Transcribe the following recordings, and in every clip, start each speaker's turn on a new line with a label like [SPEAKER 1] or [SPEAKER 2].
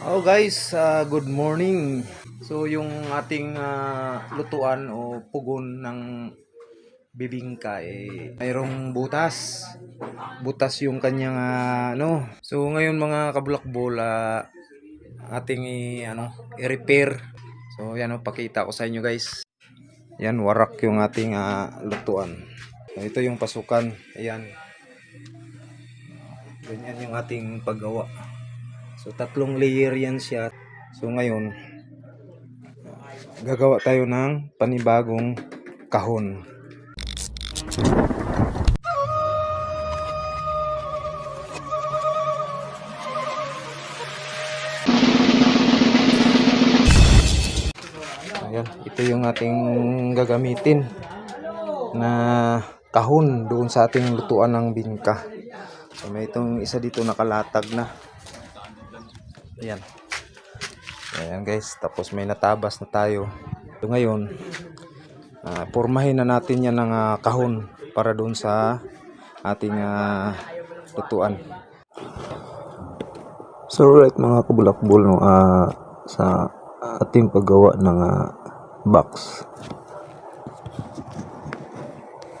[SPEAKER 1] Oh guys, ah, good morning. So yung ating ah, lutuan o pugon ng bibingka eh mayroong butas. Butas yung kanyang ah, ano. So ngayon mga kabulakbol ah, ating i, ano, i-repair. So yan oh, pakita ko sa inyo guys. Yan warak yung ating ah, lutuan. So, ito yung pasukan. Ayan. Ganyan yung ating paggawa. So tatlong layer yan siya. So ngayon gagawa tayo ng panibagong kahon. Ayan, ito yung ating gagamitin na kahon doon sa ating lutuan ng bingka. So may itong isa dito nakalatag na. Ayan. Ayan guys, tapos may natabas na tayo. So ngayon, ah, pormahin na natin yan ng ah, kahon para doon sa ating ah, lutuan. So right mga kabulakbol no, ah, sa ating paggawa ng ah, box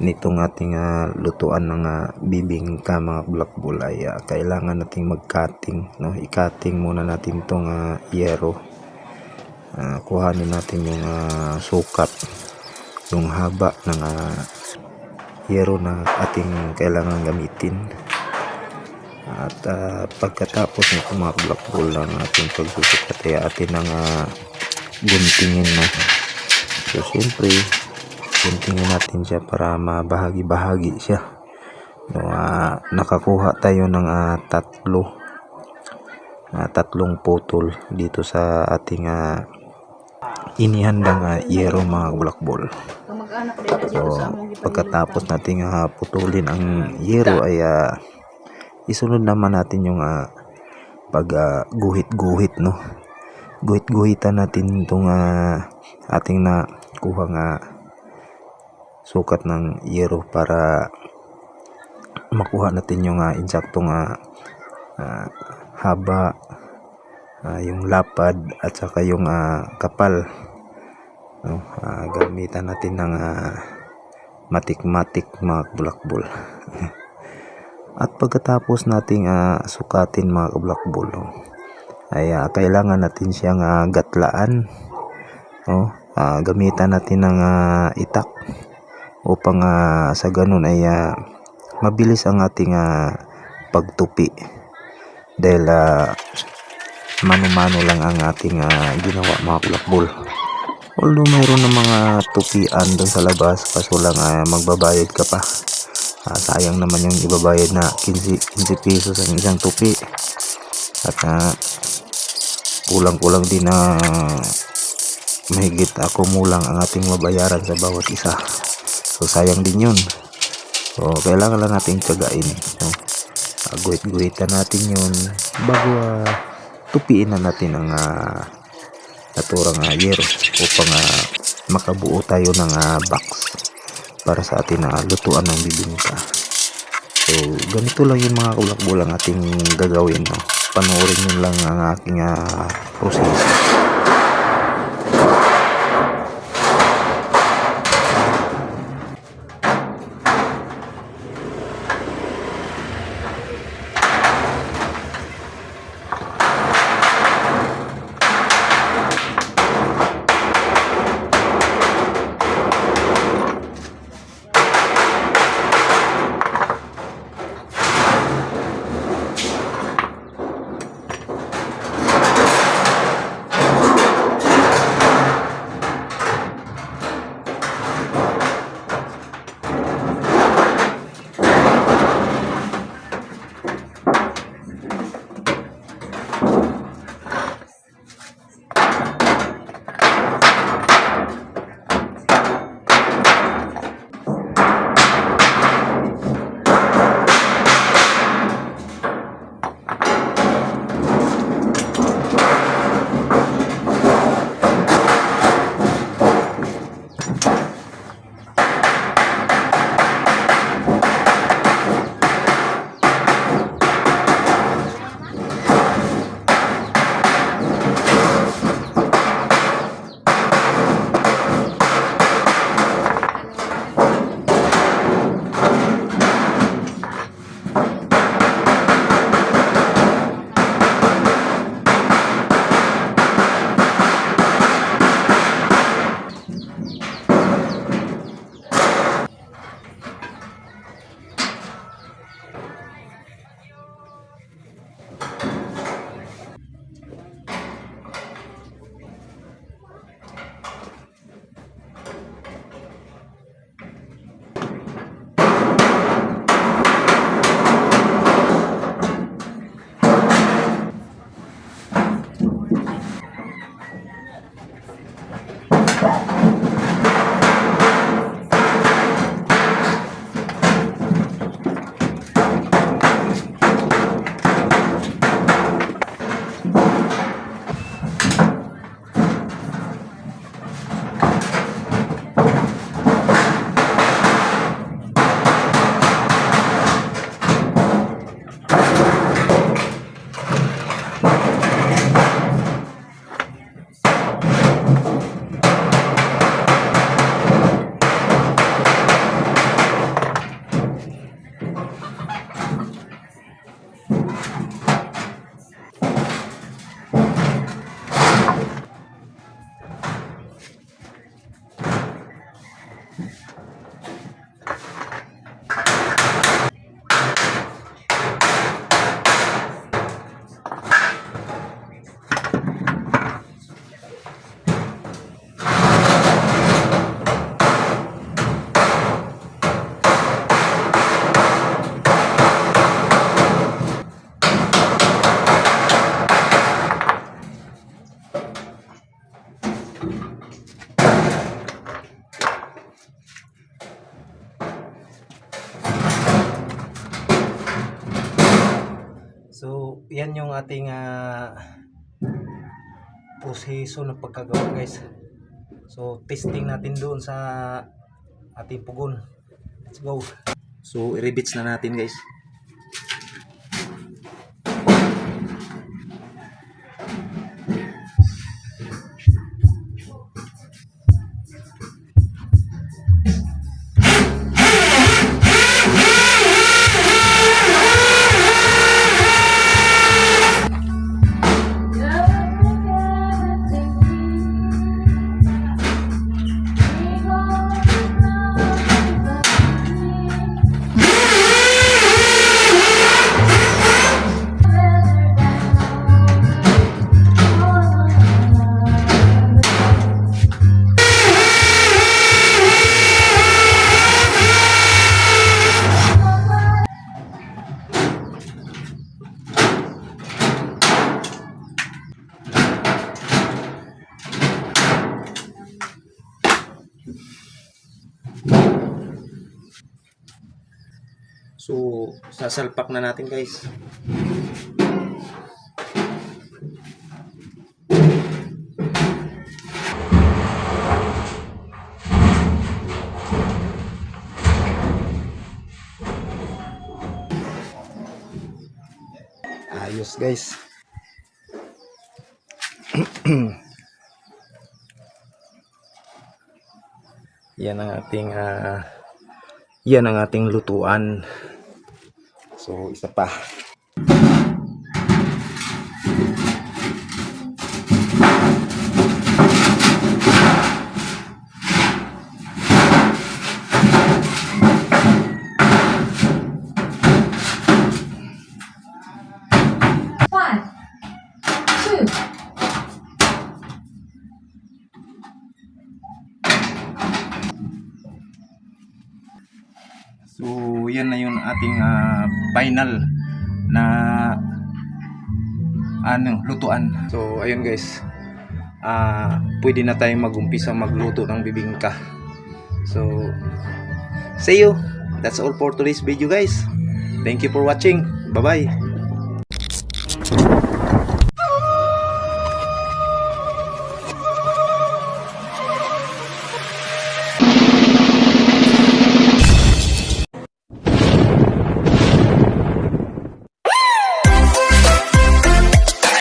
[SPEAKER 1] nitong ating ah, lutuan ng ah, bibingka mga bulakbol ay ah, kailangan nating mag-cutting no? I-cutting muna natin tong ah, yero. Ah, kuhanin natin yung ah, sukat yung haba ng ah, yero na ating kailangan gamitin. At ah, pagkatapos ng mga bulakbol ng ating pagsusukat ay atin ang ah, guntingin na. So syempre guntingin natin siya para mabahagi-bahagi siya. No, ah, nakakuha tayo ng ah, tatlo ah, tatlong putol dito sa ating ah, inihandang uh, yero mga bulakbol So, pagkatapos nating ah, putulin ang yero ay ah, isunod naman natin yung ah, pag ah, guhit-guhit no. Guhit-guhitan natin itong ah, ating na kuha nga sukat ng yero para makuha natin yung ah, insaktong ah, haba ah, yung lapad at saka yung ah, kapal no? Ah, gamitan natin ng ah, matik-matik mga bulakbol at pagkatapos nating ah, sukatin mga kabulakbol no, ay ah, kailangan natin siyang ah, gatlaan no? Ah, gamitan natin ng ah, itak upang ah, sa ganun ay ah, mabilis ang ating ah, pagtupi dahil ah, mano-mano lang ang ating ah, ginawa mga bulakbol Although mayroon ng mga tupian doon sa labas kaso lang ah, magbabayad ka pa. Ah, sayang naman yung ibabayad na 15, 15 pesos ang isang tupi. At ah, kulang-kulang din na mahigit ako mulang ang ating mabayaran sa bawat isa. So sayang din yun. So kailangan lang nating tiyagain. No? Ah, guhit-guhitan natin yun bago ah, tupiin na natin ang ah, naturang uh, yero upang ah, makabuo tayo ng ah, box para sa atin na lutuan ng bibingka. So, ganito lang yung mga kulak-bulang ating gagawin. No? Panoorin nyo lang ang aking ah, proseso. Yan yung ating ah, proseso ng pagkagawa guys. So, testing natin doon sa ating pugon. Let's go. So, i-rebits na natin guys. Sasalpak na natin guys. Ayos guys. Yan ang ating ah, yan ang ating lutuan. So, isa pa. So, yan na yung ating ah, final na ano, lutuan. So, ayun guys. Ah, pwede na tayong mag-umpisa magluto ng bibingka. So, see you. That's all for today's video guys. Thank you for watching. Bye-bye.